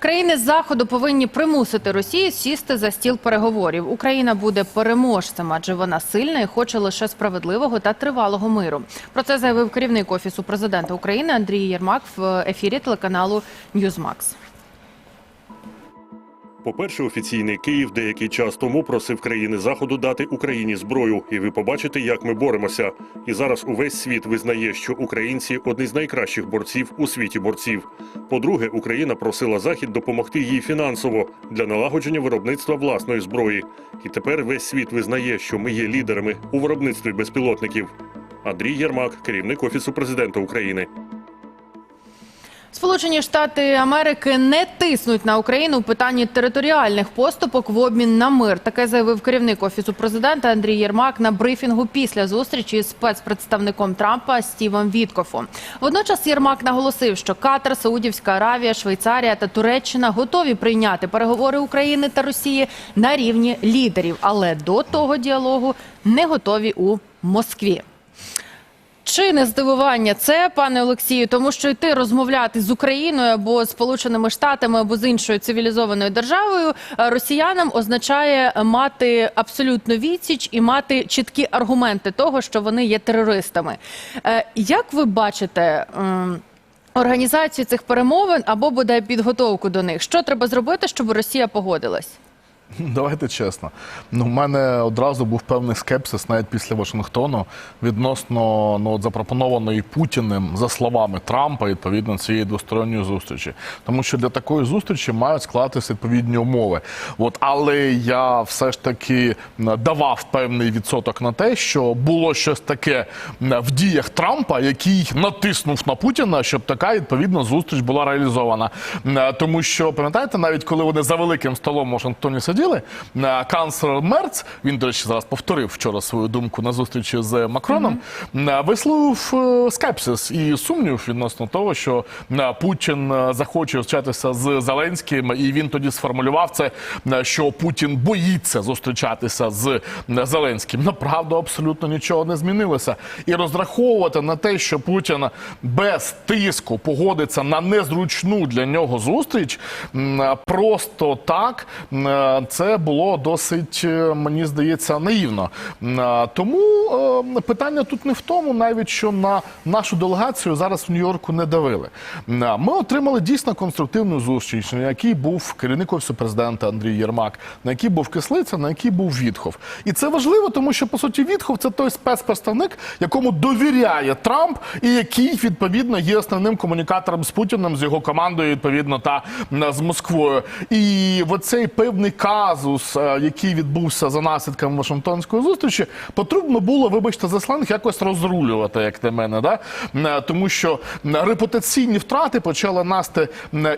Країни заходу повинні примусити Росію сісти за стіл переговорів. Україна буде переможцем, адже вона сильна і хоче лише справедливого та тривалого миру. Про це заявив керівник офісу президента України Андрій Єрмак в ефірі телеканалу Ньюзмакс. По-перше, офіційний Київ деякий час тому просив країни заходу дати Україні зброю, і ви побачите, як ми боремося. І зараз увесь світ визнає, що українці одні з найкращих борців у світі борців. По-друге, Україна просила Захід допомогти їй фінансово для налагодження виробництва власної зброї. І тепер весь світ визнає, що ми є лідерами у виробництві безпілотників. Андрій Єрмак, керівник офісу президента України. Сполучені Штати Америки не тиснуть на Україну у питанні територіальних поступок в обмін на мир. Таке заявив керівник офісу президента Андрій Єрмак на брифінгу після зустрічі з спецпредставником Трампа Стівом Віткофом. Водночас Єрмак наголосив, що Катар, Саудівська Аравія, Швейцарія та Туреччина готові прийняти переговори України та Росії на рівні лідерів, але до того діалогу не готові у Москві. Чи не здивування це, пане Олексію, тому що йти розмовляти з Україною або Сполученими Штатами або з іншою цивілізованою державою е, росіянам означає мати абсолютну відсіч і мати чіткі аргументи того, що вони є терористами. Е, Як ви бачите? Організацію цих перемовин або бодай підготовку до них. Що треба зробити, щоб Росія погодилась? Давайте чесно. Ну, в мене одразу був певний скепсис навіть після Вашингтону відносно ну, от запропонованої Путіним, за словами Трампа, відповідно цієї двосторонньої зустрічі. Тому що для такої зустрічі мають склатися відповідні умови. От, але я все ж таки давав певний відсоток на те, що було щось таке в діях Трампа, який натиснув на Путіна, щоб така відповідно зустріч була реалізована. Тому що пам'ятаєте, навіть коли вони за великим столом в Вашингтоні сиділи, е, канцлер Мерц, він, до речі, зараз повторив вчора свою думку на зустрічі з Макроном, е, висловив е, скепсис і сумнів відносно того, що Путін захоче зустрічатися з Зеленським, і він тоді сформулював це, що Путін боїться зустрічатися з Зеленським. Направду абсолютно нічого не змінилося. І розраховувати на те, що Путін без тиску погодиться на незручну для нього зустріч, просто так це було досить, е, мені здається, наївно. Тому е, питання тут не в тому, навіть що на нашу делегацію зараз в Нью-Йорку не давили. Ми отримали дійсно конструктивну зустріч, на якій був керівник офісу президента Андрій Єрмак, на якій був Кислиця, на якій був Вітхов. І це важливо, тому що по суті Вітхов це той спецпредставник, якому довіряє Трамп, і який відповідно є основним комунікатором з Путіним, з його командою, відповідно, та з Москвою. І оцей певний казус, е, який відбувся за наслідками Вашингтонської зустрічі, потрібно було, вибачте, за сленг якось розрулювати, як на мене, да? Е, тому що репутаційні втрати почали насти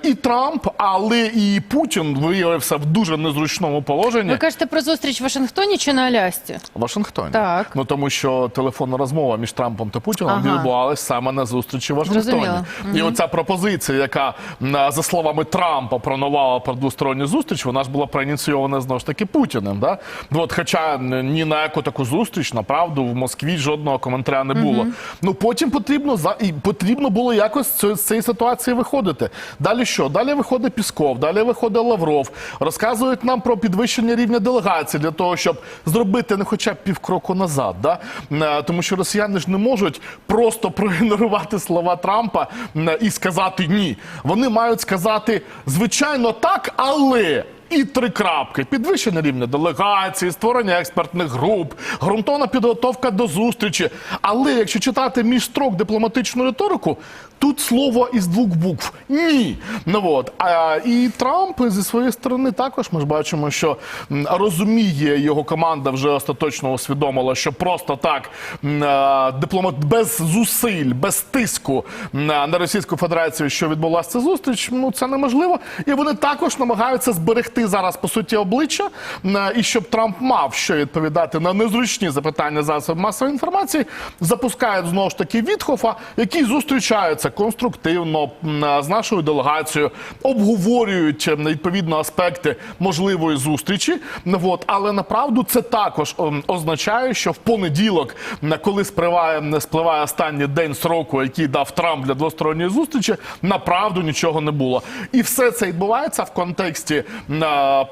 і Трамп, але і Путін виявився в дуже незручному положенні. Ви кажете про зустріч в Вашингтоні чи на Алясці? В Вашингтоні. Так. Ну тому що телефонна розмова між Трампом та Путіном Ага. відбувалася саме на зустрічі в Вашингтоні. Зрозуміло. І оця пропозиція, яка м, за словами Трампа пронувала про двосторонню зустріч, вона ж була проініційована знову ж таки Путіним. Да? Ну, От, хоча ні на яку таку зустріч, направду, в Москві жодного коментаря не було. Ну потім потрібно за і потрібно було якось з цієї- ситуації виходити. Далі що? Далі виходить Пісков, далі виходить Лавров, розказують нам про підвищення рівня делегації для того, щоб зробити не хоча б півкроку назад. Да? Е, Тому що росіяни ж не можуть просто проігнорувати слова Трампа е, і сказати ні. Вони мають сказати, звичайно, так, але. І три крапки: підвищення рівня делегації, створення експертних груп, ґрунтовна підготовка до зустрічі. Але якщо читати між строк дипломатичну риторику, тут слово із двох букв ні. Ну от а і Трамп зі своєї сторони також ми ж бачимо, що розуміє його команда вже остаточно усвідомила, що просто так е, дипломат без зусиль, без тиску на Російську Федерацію, що відбулася ця зустріч, ну це неможливо. І вони також намагаються зберегти зберегти зараз по суті обличчя, е, і щоб Трамп мав що відповідати на незручні запитання засобів масової інформації, запускають знову ж таки Вітхофа, який зустрічається конструктивно е, з нашою делегацією, обговорюють відповідно аспекти можливої зустрічі. Ну, От, але направду це також означає, що в понеділок, коли спливає, спливає останній день сроку, який дав Трамп для двосторонньої зустрічі, направду нічого не було. І все це відбувається в контексті е,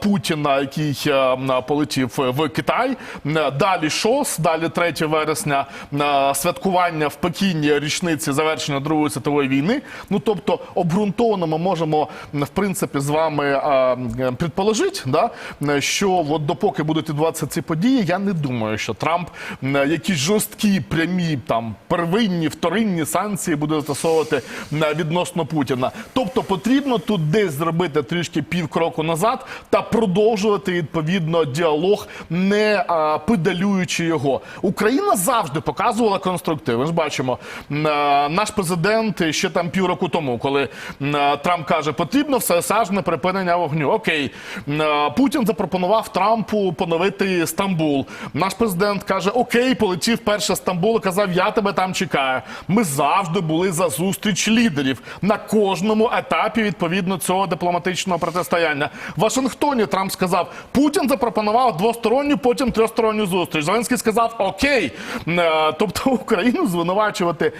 Путіна, який е, полетів в Китай. Далі ШОС, далі 3 вересня святкування в Пекіні річниці завершення Другої світової війни. Ну тобто обґрунтовано ми можемо в принципі з вами е, предположити, да, що от допоки будуть відбуватися ці події, я не думаю, що Трамп якісь жорсткі прямі там первинні, вторинні санкції буде застосовувати відносно Путіна. Тобто потрібно тут десь зробити трішки півкроку назад та продовжувати відповідно діалог, не а, педалюючи його. Україна завжди показувала конструктив. Ми ж бачимо, а, наш президент ще там півроку тому, коли а, Трамп каже, потрібно всеосяжне припинення вогню. Окей, а, Путін запропонував Трампу поновити Стамбул. Наш президент каже: Окей, полетів перше Стамбул казав, я тебе там чекаю. Ми завжди були за зустріч лідерів на кожному етапі відповідно цього дипломатичного протистояння. Вашингтоні Трамп сказав, Путін запропонував двосторонню, потім трьохсторонню зустріч. Зеленський сказав Окей. Е, Тобто Україну звинувачувати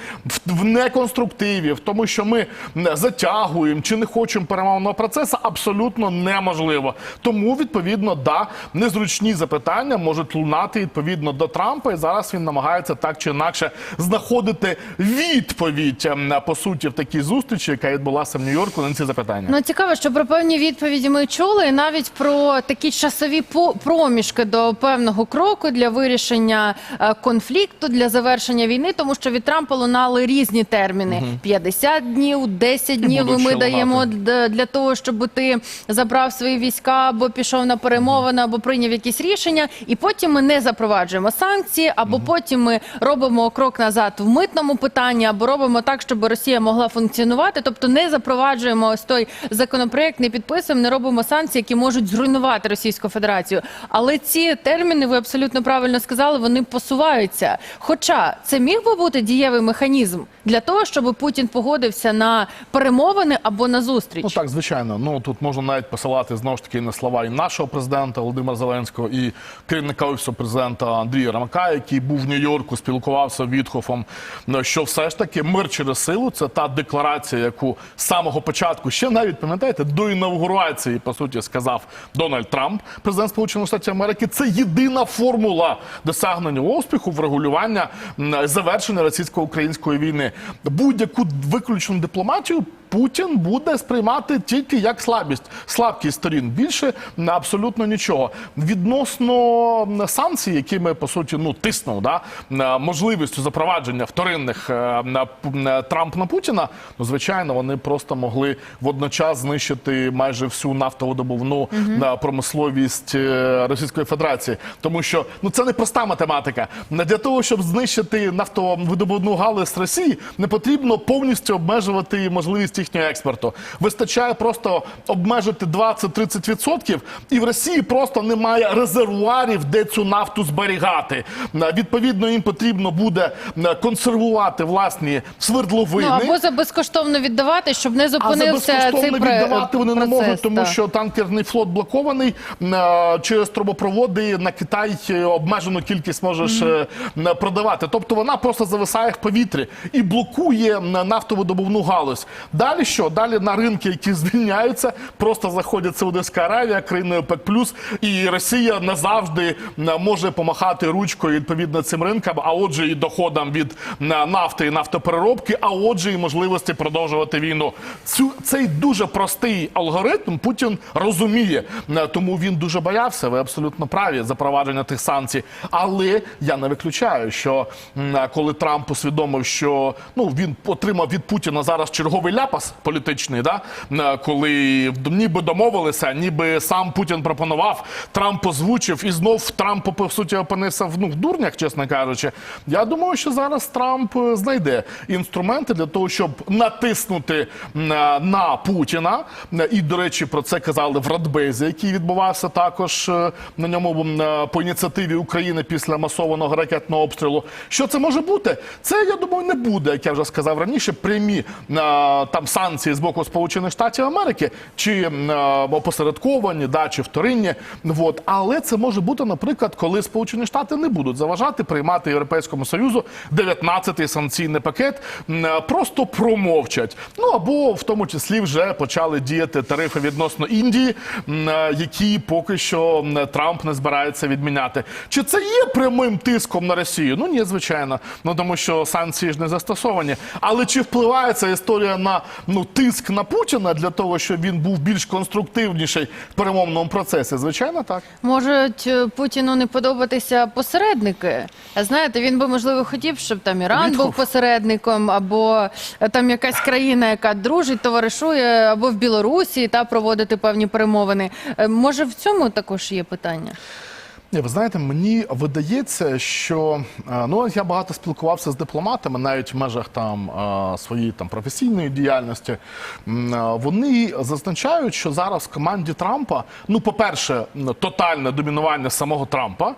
в- неконструктиві, в тому, що ми затягуємо чи не хочемо перемовного процесу, абсолютно неможливо. Тому відповідно да незручні запитання можуть лунати відповідно до Трампа, і зараз він намагається так чи інакше знаходити відповідь по суті в такій зустрічі, яка відбулася в Нью-Йорку на ці запитання. Ну цікаво, що про певні відповіді ми чули, і навіть про такі часові проміжки до певного кроку для вирішення е, конфлікту, для завершення війни, тому що від Трампа лунали різні терміни: 50 днів, 10 днів. будуть Ми даємо для того, щоб ти забрав свої війська або пішов на перемовини, або прийняв якісь рішення, і потім ми не запроваджуємо санкції, або потім ми робимо крок назад в митному питанні, або робимо так, щоб Росія могла функціонувати. Тобто не запроваджуємо ось той законопроект, не підписуємо, не робимо санкції, які можуть зруйнувати Російську Федерацію. Але ці терміни, ви абсолютно правильно сказали, вони посуваються. Хоча це міг би бути дієвий механізм для того, щоб Путін погодився на перемовини або на зустріч. Ну так, звичайно. Ну тут можна навіть посилати знову ж таки на слова і нашого президента Володимира Зеленського, і керівника офісу президента Андрія Рамака, який був в Нью-Йорку, спілкувався Вітхофом. ну, Що все ж таки мир через силу це та декларація, яку з самого початку ще навіть пам'ятаєте, до інаугурації по суті сказав Дональд Трамп, президент Сполучених Штатів Америки. Це єдина формула досягнення успіху врегулювання завершення російсько-української війни. Будь-яку виключену дипломатію. Путін буде сприймати тільки як слабість, слабкість сторін. Більше абсолютно нічого. Відносно санкцій, якими по суті ну тиснув да можливістю запровадження вторинних е, на Трамп на Путіна. Ну звичайно, вони просто могли водночас знищити майже всю нафтовидобувну е, промисловість е, Російської Федерації, тому що ну це не проста математика. Для того щоб знищити нафтовидобувну галузь Росії, не потрібно повністю обмежувати можливість їхнього експорту. Вистачає просто обмежити 20-30%, і в Росії просто немає резервуарів, де цю нафту зберігати. Е, Відповідно, їм потрібно буде е, консервувати власні свердловини. Ну або за безкоштовно віддавати, щоб не А за зупинився цей безкоштовно віддавати вони не можуть, тому так. що танкерний флот блокований е, через трубопроводи на Китай обмежену кількість можеш е, м, продавати. Тобто вона просто зависає в повітрі і блокує м, нафтовидобувну галузь. Далі що? Далі на ринки, які звільняються, просто заходять Саудовська Аравія, країни ОПЕК+, і Росія назавжди може помахати ручкою відповідно цим ринкам, а отже і доходам від нафти і нафтопереробки, а отже і можливості продовжувати війну. Цю цей дуже простий алгоритм Путін розуміє, тому він дуже боявся. Ви абсолютно праві запровадження тих санкцій. Але я не виключаю, що коли Трамп усвідомив, що ну він отримав від Путіна зараз черговий ляпас. Зараз політичний, да, е, коли ніби домовилися, ніби сам Путін пропонував, Трамп озвучив і знов Трамп по суті опинився в, ну, в дурнях, чесно кажучи. Я думаю, що зараз Трамп е, знайде інструменти для того, щоб натиснути е, на Путіна. І, до речі, про це казали в Радбезі, який відбувався також на ньому по ініціативі України після масованого ракетного обстрілу. Що це може бути? Це я думаю, не буде, як я вже сказав раніше, прямі там санкції з боку Сполучених Штатів Америки чи е, опосередковані, да, чи вторинні. Вот. Але це може бути, наприклад, коли Сполучені Штати не будуть заважати приймати Європейському Союзу 19-й санкційний пакет, е, просто промовчать. Ну або в тому числі вже почали діяти тарифи відносно Індії, е, які поки що Трамп не збирається відміняти. Чи це є прямим тиском на Росію? Ну ні, звичайно. Ну тому що санкції ж не застосовані. Але чи впливає ця історія на ну тиск на Путіна для того, щоб він був більш конструктивніший в перемовному процесі? Звичайно, так. Можуть е, Путіну не подобатися посередники. Знаєте, він би можливо хотів, щоб там Іран Вітхов. був посередником, або е, там якась країна, яка дружить, товаришує, або в Білорусі та проводити певні перемовини. Е, Може, в цьому також є питання? Ні, ви знаєте, мені видається, що е, ну я багато спілкувався з дипломатами, навіть в межах там е, своєї там професійної діяльності. Е, Вони зазначають, що зараз в команді Трампа, ну, по-перше, тотальне домінування самого Трампа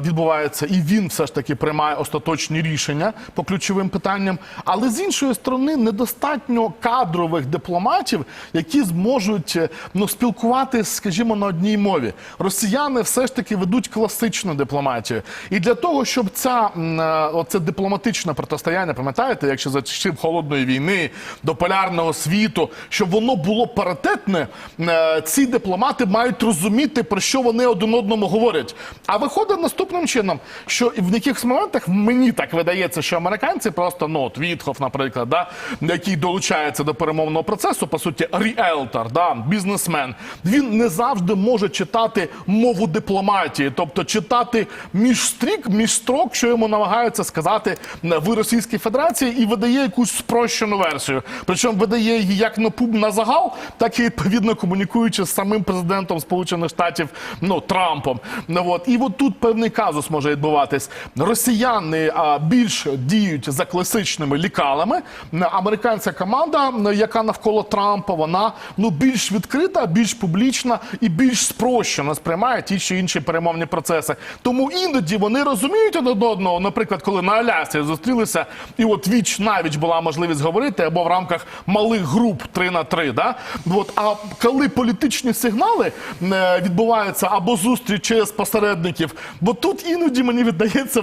відбувається, і він все ж таки приймає остаточні рішення по ключовим питанням. Але з іншої сторони, недостатньо кадрових дипломатів, які зможуть ну спілкуватися, скажімо, на одній мові. Росіяни все ж таки ведуть класичну дипломатію. І для того, щоб ця е, оце дипломатичне протистояння, пам'ятаєте, якщо за часів холодної війни до полярного світу, щоб воно було паритетне, е, ці дипломати мають розуміти, про що вони один одному говорять. А виходить наступним чином, що в якихось моментах мені так видається, що американці просто ну от Вітхов, наприклад, да, який долучається до перемовного процесу, по суті, ріелтор, да, бізнесмен, він не завжди може читати мову дипломатії, тобто читати між стрік, між строк, що йому намагаються сказати в Російській Федерації, і видає якусь спрощену версію. Причому видає її як на пуб на загал, так і відповідно комунікуючи з самим президентом Сполучених Штатів ну Трампом. Ну, от. І от тут певний казус може відбуватись. Росіяни а, більш діють за класичними лікалами. Американська команда, яка навколо Трампа, вона ну більш відкрита, більш публічна і більш спрощена сприймає ті чи інші перемовні процеси. Тому іноді вони розуміють один одного. Наприклад, коли на Алясі зустрілися, і от віч навіч була можливість говорити або в рамках малих груп 3 на 3, да? От, а коли політичні сигнали е, відбуваються або зустріч через посередників, бо тут іноді мені віддається е,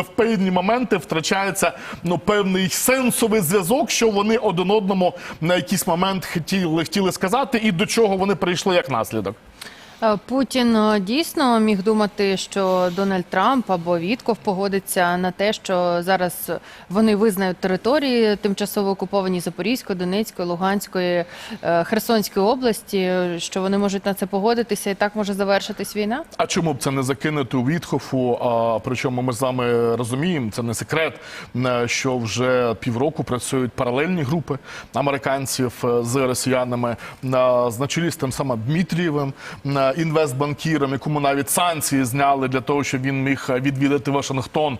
в певні моменти втрачається ну певний сенсовий зв'язок, що вони один одному на якийсь момент хотіли, хотіли сказати, і до чого вони прийшли як наслідок. Е, Путін е, дійсно міг думати, що Дональд Трамп або Вітков погодиться на те, що зараз вони визнають території тимчасово окуповані Запорізької, Донецької, Луганської, е, Херсонської області, що вони можуть на це погодитися, і так може завершитись війна. А чому б це не закинути у Вітхофу? А причому ми з вами розуміємо, це не секрет, що вже півроку працюють паралельні групи американців з росіянами на чолі з тим самим Дмитрієвим, інвестбанкіром, якому навіть санкції зняли для того, щоб він міг е, відвідати Вашингтон.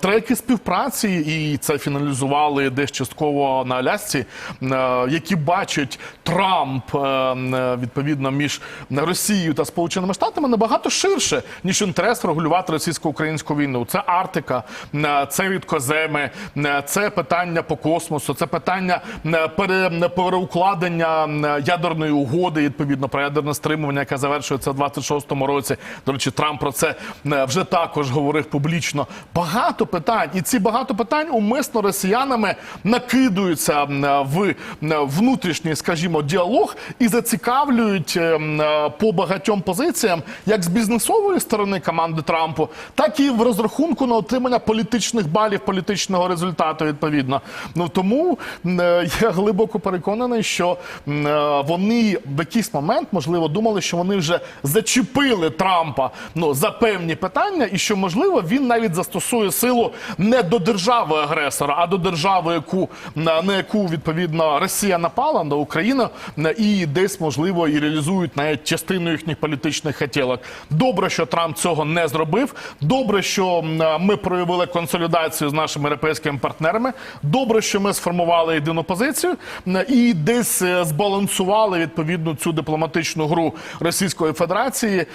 Треки співпраці, і це фіналізували десь частково на Алясці, е, які бачать Трамп е, відповідно між Росією та Сполученими Штатами набагато ширше, ніж інтерес регулювати російсько-українську війну. Це Арктика, це рідкоземи, е, це питання по космосу, це питання переукладення ядерної угоди, відповідно про ядерне стримування, яке завершується в 26-му році. До речі, Трамп про це е, вже також говорив публічно. Багато питань, і ці багато питань умисно росіянами накидуються е, в е, внутрішній, скажімо, діалог і зацікавлюють по багатьом позиціям, як з бізнесової сторони команди Трампу, так і в розрахунку на отримання політичних балів, політичного результату. Відповідно, ну тому я глибоко переконаний, що вони в якийсь момент можливо думали, що вони вже вже зачепили Трампа ну за певні питання, і що можливо він навіть застосує силу не до держави агресора, а до держави, яку на на яку відповідно Росія напала на Україну, і десь можливо і реалізують навіть частину їхніх політичних хотілок. Добре, що Трамп цього не зробив. Добре, що ми проявили консолідацію з нашими європейськими партнерами. Добре, що ми сформували єдину позицію і десь е, збалансували відповідно цю дипломатичну гру Російської Федерації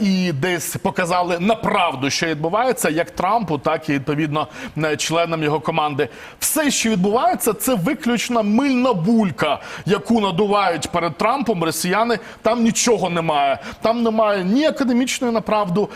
і десь показали на правду, що відбувається, як Трампу, так і відповідно членам його команди. Все, що відбувається, це виключно мильна булька, яку надувають перед Трампом росіяни. Там нічого немає. Там немає ні академічної направду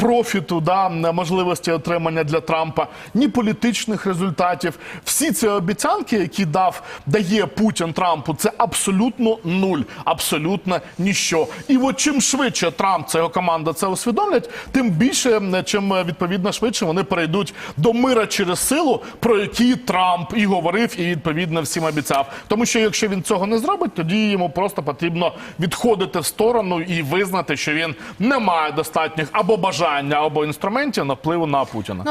профіту, да можливості отримання для Трампа, ні політичних результатів. Всі ці обіцянки, які дав дає Путін Трампу, це абсолютно нуль, абсолютно ніщо. І от чим швидше Трамп це його команда це усвідомлять, тим більше чим е, відповідно швидше вони перейдуть до мира через силу, про які Трамп і говорив, і відповідно всім обіцяв. Тому що якщо він цього не зробить, тоді йому просто потрібно відходити в сторону і визнати, що він не має достатніх або бажання, або інструментів на впливу на Путіна. Ну,